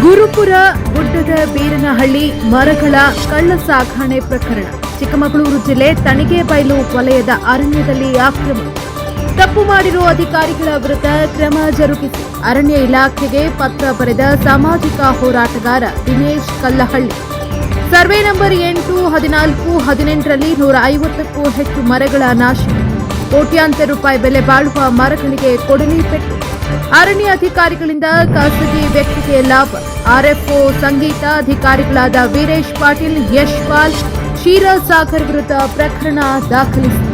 ಗುರುಪುರ, ಗುಡ್ಡದ ಬೀರನಹಳ್ಳಿ ಮರಗಳ ಕಳ್ಳ ಸಾಗಣೆ ಪ್ರಕರಣ. ಚಿಕ್ಕಮಗಳೂರು ಜಿಲ್ಲೆ ತಣಿಗೆಬೈಲು ವಲಯದ ಅರಣ್ಯದಲ್ಲಿ ಆಕ್ರಮ. ತಪ್ಪು ಮಾಡಿರುವ ಅಧಿಕಾರಿಗಳ ವಿರುದ್ಧ ಕ್ರಮ ಜರುಗಿಸಿ. ಅರಣ್ಯ ಇಲಾಖೆಗೆ ಪತ್ರ ಬರೆದ ಸಾಮಾಜಿಕ ಹೋರಾಟಗಾರ ದಿನೇಶ್ ಕಲ್ಲಹಳ್ಳಿ. ಸರ್ವೆ ನಂಬರ್ ಎಂಟು, ಹದಿನಾಲ್ಕು, ಹದಿನೆಂಟರಲ್ಲಿ ನೂರ ಐವತ್ತಕ್ಕೂ ಹೆಚ್ಚು ಮರಗಳ ನಾಶ. ಕೋಟ್ಯಾಂತರ ರೂಪಾಯಿ ಬೆಲೆ ಬಾಳುವ ಮರಗಳಿಗೆ ಕೊಡಲಿ ಪೆಟ್ಟು. ಅರಣ್ಯ ಅಧಿಕಾರಿಗಳಿಂದ ಖಾಸಗಿ ವ್ಯಕ್ತಿಗೆ ಲಾಭ. ಆರ್ಎಫ್ಒ ಸಂಗೀತ ಅಧಿಕಾರಿಗಳಾದ ವೀರೇಶ್ ಪಾಟೀಲ್, ಯಶ್ಪಾಲ್, ಕ್ಷೀರಸಾಗರ್ ವಿರುದ್ಧ ಪ್ರಕರಣ ದಾಖಲಿಸಿದೆ.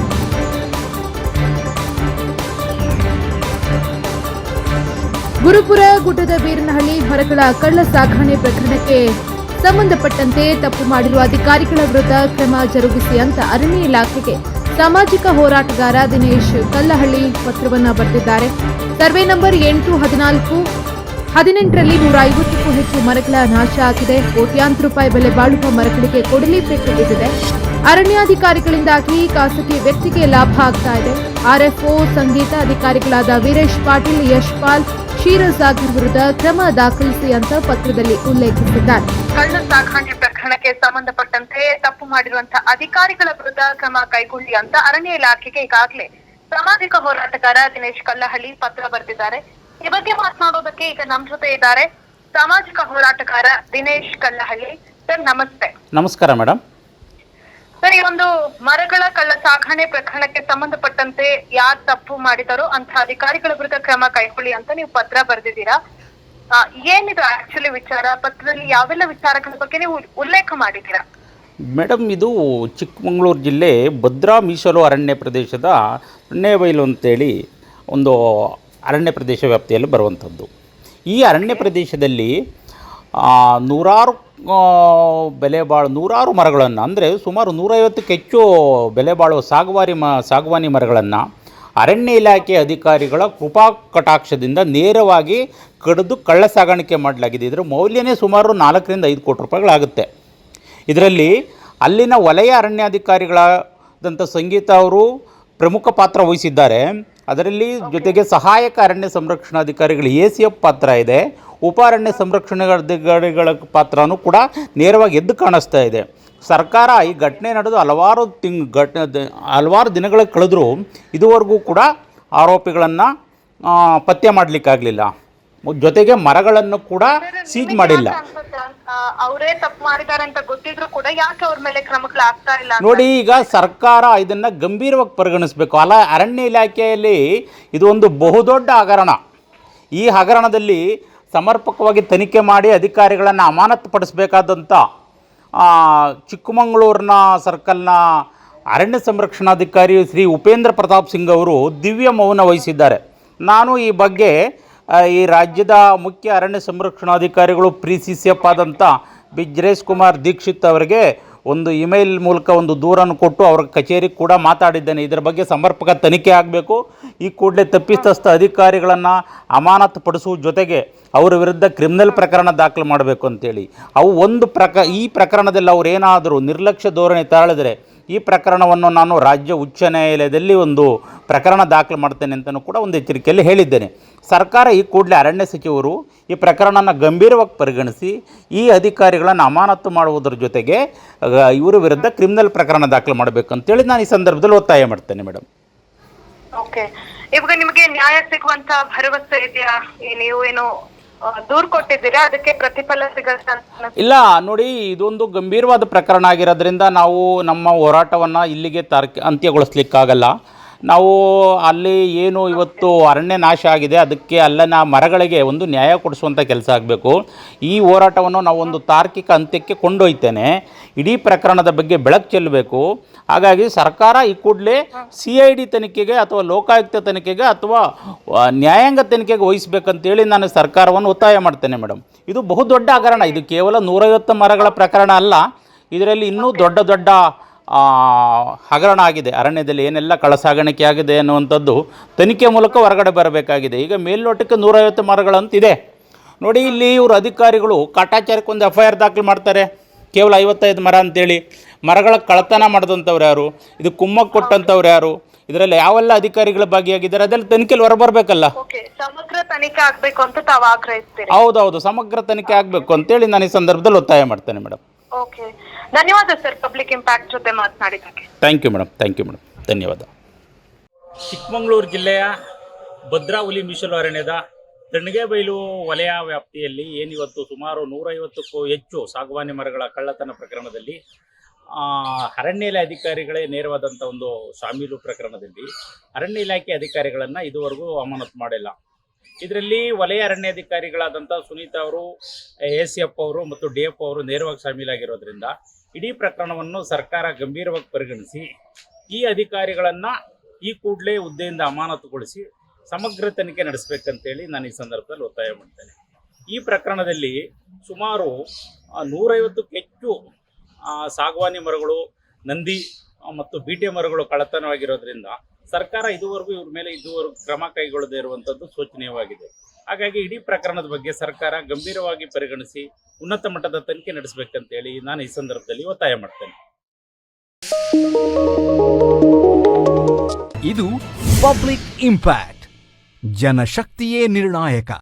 ಗುರುಪುರ ಗುಡ್ಡದ ಬೀರನಹಳ್ಳಿ ಮರಗಳ ಕಳ್ಳ ಸಾಗಣೆ ಪ್ರಕರಣಕ್ಕೆ ಸಂಬಂಧಪಟ್ಟಂತೆ ತಪ್ಪು ಮಾಡಿರುವ ಅಧಿಕಾರಿಗಳ ವಿರುದ್ಧ ಕ್ರಮ ಜರುಗಿಸಿ ಅಂತ ಅರಣ್ಯ ಇಲಾಖೆಗೆ ಸಾಮಾಜಿಕ ಹೋರಾಟಗಾರ ದಿನೇಶ್ ಕಲ್ಲಹಳ್ಳಿ ಪತ್ರವನ್ನ ಬರೆದಿದ್ದಾರೆ ಸರ್ವೆ ನಂಬರ್ ಎಂಟು ಹದಿನಾಲ್ಕು ಹದಿನೆಂಟರಲ್ಲಿ ನೂರ ಐವತ್ತಕ್ಕೂ ಹೆಚ್ಚು ಮರಗಳ ನಾಶ ಆಗಿದೆ. ಕೋಟ್ಯಾಂತರ ರೂಪಾಯಿ ಬೆಲೆ ಬಾಳುವ ಮರಗಳಿಗೆ ಕೊಡಲಿ ಪೆಟ್ಟು ಬಿದ್ದಿದೆ ಅರಣ್ಯಾಧಿಕಾರಿಗಳಿಂದಾಗಿ ಖಾಸಗಿ ವ್ಯಕ್ತಿಗೆ ಲಾಭ ಆಗ್ತಾ ಇದೆ. ಆರ್ಎಫ್ಒ ಸಂಗೀತ ಅಧಿಕಾರಿಗಳಾದ ವೀರೇಶ್ ಪಾಟೀಲ್ ಯಶ್ಪಾಲ್ ಆಗಿರ್ ವಿರುದ್ಧ ಕ್ರಮ ದಾಖಲಿಸಿ ಅಂತ ಪತ್ರದಲ್ಲಿ ಉಲ್ಲೇಖಿಸಿದ್ದಾರೆ. ಕಳ್ಳ ಸಾಗಾಣಿಕೆ ಪ್ರಕರಣಕ್ಕೆ ಸಂಬಂಧಪಟ್ಟಂತೆ ತಪ್ಪು ಮಾಡಿರುವಂತಹ ಅಧಿಕಾರಿಗಳ ವಿರುದ್ಧ ಕ್ರಮ ಕೈಗೊಳ್ಳಿ ಅಂತ ಅರಣ್ಯ ಇಲಾಖೆಗೆ ಈಗಾಗಲೇ ಸಾಮಾಜಿಕ ಹೋರಾಟಗಾರ ದಿನೇಶ್ ಕಲ್ಲಹಳ್ಳಿ ಪತ್ರ ಬರೆದಿದ್ದಾರೆ. ಈ ಬಗ್ಗೆ ಮಾತನಾಡೋದಕ್ಕೆ ಈಗ ನಮ್ ಜೊತೆ ಇದ್ದಾರೆ ಸಾಮಾಜಿಕ ಹೋರಾಟಗಾರ ದಿನೇಶ್ ಕಲ್ಲಹಳ್ಳಿ. ಸರ್ ನಮಸ್ತೆ. ನಮಸ್ಕಾರ ಮೇಡಮ್. ಸರ್ ಈ ಒಂದು ಮರಗಳ ಕಳ್ಳ ಸಾಗಣೆ ಪ್ರಕರಣಕ್ಕೆ ಸಂಬಂಧಪಟ್ಟಂತೆ ಯಾರು ತಪ್ಪು ಮಾಡಿದಾರೋ ಅಂತ ಅಧಿಕಾರಿಗಳ ವಿರುದ್ಧ ಕ್ರಮ ಕೈಗೊಳ್ಳಿ ಅಂತ ನೀವು ಪತ್ರ ಬರೆದಿದ್ದೀರಾ? ಏನಿದು ಆಕ್ಚುಲಿ ವಿಚಾರ? ಪತ್ರದಲ್ಲಿ ಯಾವೆಲ್ಲ ವಿಚಾರಗಳ ಬಗ್ಗೆ ನೀವು ಉಲ್ಲೇಖ ಮಾಡಿದ್ದೀರಾ? ಮೇಡಮ್ ಇದು ಚಿಕ್ಕಮಗಳೂರು ಜಿಲ್ಲೆ ಭದ್ರಾ ಮೀಸಲು ಅರಣ್ಯ ಪ್ರದೇಶದ ಅರಣ್ಯಬೈಲು ಅಂತೇಳಿ ಒಂದು ಅರಣ್ಯ ಪ್ರದೇಶ ವ್ಯಾಪ್ತಿಯಲ್ಲಿ ಬರುವಂಥದ್ದು. ಈ ಅರಣ್ಯ ಪ್ರದೇಶದಲ್ಲಿ ನೂರಾರು ಬೆಲೆ ಬಾಳು ನೂರಾರು ಮರಗಳನ್ನು, ಅಂದರೆ ಸುಮಾರು ನೂರೈವತ್ತಕ್ಕೆ ಹೆಚ್ಚು ಬೆಲೆ ಬಾಳುವ ಸಾಗುವಾರಿ ಮ, ಸಾಗುವಾನಿ ಮರಗಳನ್ನು ಅರಣ್ಯ ಇಲಾಖೆ ಅಧಿಕಾರಿಗಳ ಕೃಪಾ ಕಟಾಕ್ಷದಿಂದ ನೇರವಾಗಿ ಕಡಿದು ಕಳ್ಳ ಸಾಗಾಣಿಕೆ ಮಾಡಲಾಗಿದೆ. ಇದರ ಮೌಲ್ಯನೇ ಸುಮಾರು ನಾಲ್ಕರಿಂದ ಐದು ಕೋಟಿ ರೂಪಾಯಿಗಳಾಗುತ್ತೆ. ಇದರಲ್ಲಿ ಅಲ್ಲಿನ ವಲಯ ಅರಣ್ಯಾಧಿಕಾರಿಗಳಾದಂಥ ಸಂಗೀತ ಅವರು ಪ್ರಮುಖ ಪಾತ್ರ ವಹಿಸಿದ್ದಾರೆ. ಅದರಲ್ಲಿ ಜೊತೆಗೆ ಸಹಾಯಕ ಅರಣ್ಯ ಸಂರಕ್ಷಣಾಧಿಕಾರಿಗಳು ಎ ಸಿ ಎಫ್ ಪಾತ್ರ ಇದೆ. ಉಪ ಅರಣ್ಯ ಸಂರಕ್ಷಣಾಧಿಕಾರಿಗಳ ಪಾತ್ರನೂ ಕೂಡ ನೇರವಾಗಿ ಎದ್ದು ಕಾಣಿಸ್ತಾ ಇದೆ. ಸರ್ಕಾರ ಈ ಘಟನೆ ನಡೆದು ಹಲವಾರು ತಿಂಗ್ ಘಟನೆ ಹಲವಾರು ದಿನಗಳ ಕಳೆದರೂ ಇದುವರೆಗೂ ಕೂಡ ಆರೋಪಿಗಳನ್ನು ಪತ್ತೆ ಮಾಡಲಿಕ್ಕಾಗಲಿಲ್ಲ. ಜೊತೆಗೆ ಮರಗಳನ್ನು ಕೂಡ ಸೀಜ್ ಮಾಡಿಲ್ಲ. ಅವರೇ ತಪ್ಪು ಮಾಡಿದ್ದಾರೆ ಅಂತ ಗೊತ್ತಿದ್ರು ಕೂಡ ಯಾಕೆ ಅವ್ರ ಮೇಲೆ ಕ್ರಮಗಳು ಆಗ್ತಾ ಇಲ್ಲ ನೋಡಿ ಈಗ ಸರ್ಕಾರ ಇದನ್ನ ಗಂಭೀರವಾಗಿ ಪರಿಗಣಿಸಬೇಕು. ಅಲ್ಲ ಅರಣ್ಯ ಇಲಾಖೆಯಲ್ಲಿ ಇದು ಒಂದು ಬಹುದೊಡ್ಡ ಹಗರಣ. ಈ ಹಗರಣದಲ್ಲಿ ಸಮರ್ಪಕವಾಗಿ ತನಿಖೆ ಮಾಡಿ ಅಧಿಕಾರಿಗಳನ್ನು ಅಮಾನತುಪಡಿಸಬೇಕಾದಂಥ ಚಿಕ್ಕಮಗಳೂರಿನ ಸರ್ಕಲ್ನ ಅರಣ್ಯ ಸಂರಕ್ಷಣಾಧಿಕಾರಿ ಶ್ರೀ ಉಪೇಂದ್ರ ಪ್ರತಾಪ್ ಸಿಂಗ್ ಅವರು ದಿವ್ಯ ಮೌನ ವಹಿಸಿದ್ದಾರೆ. ನಾನು ಈ ಬಗ್ಗೆ ಈ ರಾಜ್ಯದ ಮುಖ್ಯ ಅರಣ್ಯ ಸಂರಕ್ಷಣಾಧಿಕಾರಿಗಳು ಪ್ರಿ ಸಿ ಸಿ ಎಫ್ ಆದಂಥ ಬಿಜ್ರೇಶ್ ಕುಮಾರ್ ದೀಕ್ಷಿತ್ ಅವರಿಗೆ ಒಂದು ಇಮೇಲ್ ಮೂಲಕ ಒಂದು ದೂರನ್ನು ಕೊಟ್ಟು ಅವರ ಕಚೇರಿಗೆ ಕೂಡ ಮಾತಾಡಿದ್ದೇನೆ. ಇದರ ಬಗ್ಗೆ ಸಮರ್ಪಕ ತನಿಖೆ ಆಗಬೇಕು. ಈ ಕೂಡಲೇ ತಪ್ಪಿತಸ್ಥ ಅಧಿಕಾರಿಗಳನ್ನು ಅಮಾನತು ಪಡಿಸುವ ಜೊತೆಗೆ ಅವರ ವಿರುದ್ಧ ಕ್ರಿಮಿನಲ್ ಪ್ರಕರಣ ದಾಖಲು ಮಾಡಬೇಕು ಅಂತೇಳಿ. ಅವು ಒಂದು ಪ್ರಕ, ಈ ಪ್ರಕರಣದಲ್ಲಿ ಅವರೇನಾದರೂ ನಿರ್ಲಕ್ಷ್ಯ ಧೋರಣೆ ತಾಳಿದರೆ ಈ ಪ್ರಕರಣವನ್ನು ನಾನು ರಾಜ್ಯ ಉಚ್ಚ ನ್ಯಾಯಾಲಯದಲ್ಲಿ ಒಂದು ಪ್ರಕರಣ ದಾಖಲು ಮಾಡ್ತೇನೆ ಅಂತಲೂ ಕೂಡ ಒಂದು ಎಚ್ಚರಿಕೆಯಲ್ಲಿ ಹೇಳಿದ್ದೇನೆ. ಸರ್ಕಾರ ಈ ಕೂಡಲೇ ಅರಣ್ಯ ಸಚಿವರು ಈ ಪ್ರಕರಣನ ಗಂಭೀರವಾಗಿ ಪರಿಗಣಿಸಿ ಈ ಅಧಿಕಾರಿಗಳನ್ನು ಅಮಾನತು ಮಾಡುವುದರ ಜೊತೆಗೆ ಇವರ ವಿರುದ್ಧ ಕ್ರಿಮಿನಲ್ ಪ್ರಕರಣ ದಾಖಲು ಮಾಡಬೇಕು ಅಂತೇಳಿ ನಾನು ಈ ಸಂದರ್ಭದಲ್ಲಿ ಒತ್ತಾಯ ಮಾಡ್ತೇನೆ ಮೇಡಮ್ ಓಕೆ ಇವಾಗ ನಿಮಗೆ ನ್ಯಾಯ ಸಿಗುವಂತ ಭರವಸೆ ಇದೆಯಾ? ನೀವು ಏನು ದೂರ್ ಕೊಟ್ಟಿದ್ದೀರಾ? ಅದಕ್ಕೆ ಪ್ರತಿಫಲ ಸಿಗತ್ತೆ ಇಲ್ಲ, ನೋಡಿ, ಇದೊಂದು ಗಂಭೀರವಾದ ಪ್ರಕರಣ ಆಗಿರೋದ್ರಿಂದ ನಾವು ನಮ್ಮ ಹೋರಾಟವನ್ನು ಇಲ್ಲಿಗೆ ತಾರ್ಕ ಅಂತ್ಯಗೊಳಿಸ್ಲಿಕ್ಕಾಗಲ್ಲ. ನಾವು ಅಲ್ಲಿ ಏನು ಇವತ್ತು ಅರಣ್ಯ ನಾಶ ಆಗಿದೆ, ಅದಕ್ಕೆ ಅಲ್ಲಿನ ಮರಗಳಿಗೆ ಒಂದು ನ್ಯಾಯ ಕೊಡಿಸುವಂಥ ಕೆಲಸ ಆಗಬೇಕು. ಈ ಹೋರಾಟವನ್ನು ನಾವು ಒಂದು ತಾರ್ಕಿಕ ಅಂತ್ಯಕ್ಕೆ ಕೊಂಡೊಯ್ತೇನೆ. ಇಡೀ ಪ್ರಕರಣದ ಬಗ್ಗೆ ಬೆಳಕು ಚೆಲ್ಲಬೇಕು. ಹಾಗಾಗಿ ಸರ್ಕಾರ ಈ ಕೂಡಲೇ ಸಿ ಐ ಡಿ ತನಿಖೆಗೆ ಅಥವಾ ಲೋಕಾಯುಕ್ತ ತನಿಖೆಗೆ ಅಥವಾ ನ್ಯಾಯಾಂಗ ತನಿಖೆಗೆ ವಹಿಸಬೇಕಂತೇಳಿ ನಾನು ಸರ್ಕಾರವನ್ನು ಒತ್ತಾಯ ಮಾಡ್ತೇನೆ ಮೇಡಮ್ ಇದು ಬಹುದೊಡ್ಡ ಹಗರಣ. ಇದು ಕೇವಲ ನೂರೈವತ್ತು ಮರಗಳ ಪ್ರಕರಣ ಅಲ್ಲ. ಇದರಲ್ಲಿ ಇನ್ನೂ ದೊಡ್ಡ ದೊಡ್ಡ ಹಗರಣ ಆಗಿದೆ ಅರಣ್ಯದಲ್ಲಿ ಏನೆಲ್ಲ ಕಳಸಾಗಾಣಿಕೆ ಆಗಿದೆ ಅನ್ನುವಂಥದ್ದು ತನಿಖೆ ಮೂಲಕ ಹೊರಗಡೆ ಬರಬೇಕಾಗಿದೆ. ಈಗ ಮೇಲ್ನೋಟಕ್ಕೆ ನೂರೈವತ್ತು ಮರಗಳಂತಿದೆ ನೋಡಿ ಇಲ್ಲಿ ಇವರು ಅಧಿಕಾರಿಗಳು ಕಾಟಾಚಾರಕ್ಕೆ ಒಂದು ಎಫ್ ಐ ಆರ್ ದಾಖಲು ಮಾಡ್ತಾರೆ. ಕೇವಲ ಐವತ್ತೈದು ಮರ ಅಂತೇಳಿ. ಮರಗಳ ಕಳತನ ಮಾಡಿದಂಥವ್ರು ಯಾರು? ಇದು ಕುಮ್ಮಕ್ಕೆ ಕೊಟ್ಟಂಥವ್ರು ಯಾರು? ಇದರಲ್ಲಿ ಯಾವೆಲ್ಲ ಅಧಿಕಾರಿಗಳು ಭಾಗಿಯಾಗಿದ್ದಾರೆ? ಅದೆಲ್ಲ ತನಿಖೆಯಲ್ಲಿ ಹೊರಬರ್ಬೇಕಲ್ಲ ಸಮಗ್ರ ತನಿಖೆ ಆಗಬೇಕು ಅಂತ ತಾವು ಆಗ್ರಹಿಸ್ತೀರಿ. ಹೌದೌದು ಸಮಗ್ರ ತನಿಖೆ ಆಗಬೇಕು ಅಂತೇಳಿ ನಾನು ಈ ಸಂದರ್ಭದಲ್ಲಿ ಒತ್ತಾಯ ಮಾಡ್ತೇನೆ ಮೇಡಮ್ ಓಕೆ. ಧನ್ಯವಾದ ಸರ್ ಪಬ್ಲಿಕ್ ಇಂಪ್ಯಾಕ್ಟ್ ಜೊತೆ ಮಾತನಾಡಿದ್ದಕ್ಕೆ. Thank you madam thank you madam ಧನ್ಯವಾದ. ಚಿಕ್ಕಮಗಳೂರು ಜಿಲ್ಲೆಯ ಭದ್ರಾ ಹುಲಿ ಮೀಸಲು ಅರಣ್ಯದ ತಣ್ಣಗೆಬೈಲು ವಲಯ ವ್ಯಾಪ್ತಿಯಲ್ಲಿ ಏನಿವತ್ತು ಸುಮಾರು ನೂರೈವತ್ತಕ್ಕೂ ಹೆಚ್ಚು ಸಾಗವಾನಿ ಮರಗಳ ಕಳ್ಳತನ ಪ್ರಕರಣದಲ್ಲಿ ಆ, ಅರಣ್ಯ ಇಲಾಖೆ ಅಧಿಕಾರಿಗಳೇ ನೇರವಾದಂಥ ಒಂದು ಶಾಮೀಲು ಪ್ರಕರಣದಲ್ಲಿ ಅರಣ್ಯ ಇಲಾಖೆ ಅಧಿಕಾರಿಗಳನ್ನು ಇದುವರೆಗೂ ಅಮಾನತು ಮಾಡಿಲ್ಲ. ಇದರಲ್ಲಿ ವಲಯ ಅರಣ್ಯಾಧಿಕಾರಿಗಳಾದಂಥ ಸುನೀತಾ ಅವರು, ಎ ಸಿ ಎಫ್ ಅವರು ಮತ್ತು ಡಿ ಎಫ್ ಅವರು ನೇರವಾಗಿ ಶಾಮೀಲಾಗಿರೋದ್ರಿಂದ ಇಡೀ ಪ್ರಕರಣವನ್ನು ಸರ್ಕಾರ ಗಂಭೀರವಾಗಿ ಪರಿಗಣಿಸಿ, ಈ ಅಧಿಕಾರಿಗಳನ್ನು ಈ ಕೂಡಲೇ ಹುದ್ದೆಯಿಂದ ಅಮಾನತುಗೊಳಿಸಿ ಸಮಗ್ರ ತನಿಖೆ ನಡೆಸಬೇಕಂತೇಳಿ ನಾನು ಈ ಸಂದರ್ಭದಲ್ಲಿ ಒತ್ತಾಯ ಮಾಡ್ತೇನೆ. ಈ ಪ್ರಕರಣದಲ್ಲಿ ಸುಮಾರು ನೂರೈವತ್ತಕ್ಕೂ ಹೆಚ್ಚು ಸಾಗವಾನಿ ಮರಗಳು, ನಂದಿ ಮತ್ತು ಬೀಟೆ ಮರಗಳು ಕಳ್ಳತನವಾಗಿರೋದ್ರಿಂದ ಸರ್ಕಾರ ಇದುವರೆಗೂ ಇವ್ರ ಮೇಲೆ ಇದುವರೆಗೂ ಕ್ರಮ ಕೈಗೊಳ್ಳದೇ ಇರುವಂಥದ್ದು ಶೋಚನೀಯವಾಗಿದೆ ಹಾಗಾಗಿ ಇಡೀ ಪ್ರಕರಣದ ಬಗ್ಗೆ ಸರ್ಕಾರ ಗಂಭೀರವಾಗಿ ಪರಿಗಣಿಸಿ ಉನ್ನತ ಮಟ್ಟದ ತನಿಖೆ ನಡೆಸಬೇಕಂತೇಳಿ ನಾನು ಈ ಸಂದರ್ಭದಲ್ಲಿ ಒತ್ತಾಯ ಮಾಡ್ತೇನೆ. ಇದು ಪಬ್ಲಿಕ್ ಇಂಪ್ಯಾಕ್ಟ್, ಜನಶಕ್ತಿಯೇ ನಿರ್ಣಾಯಕ.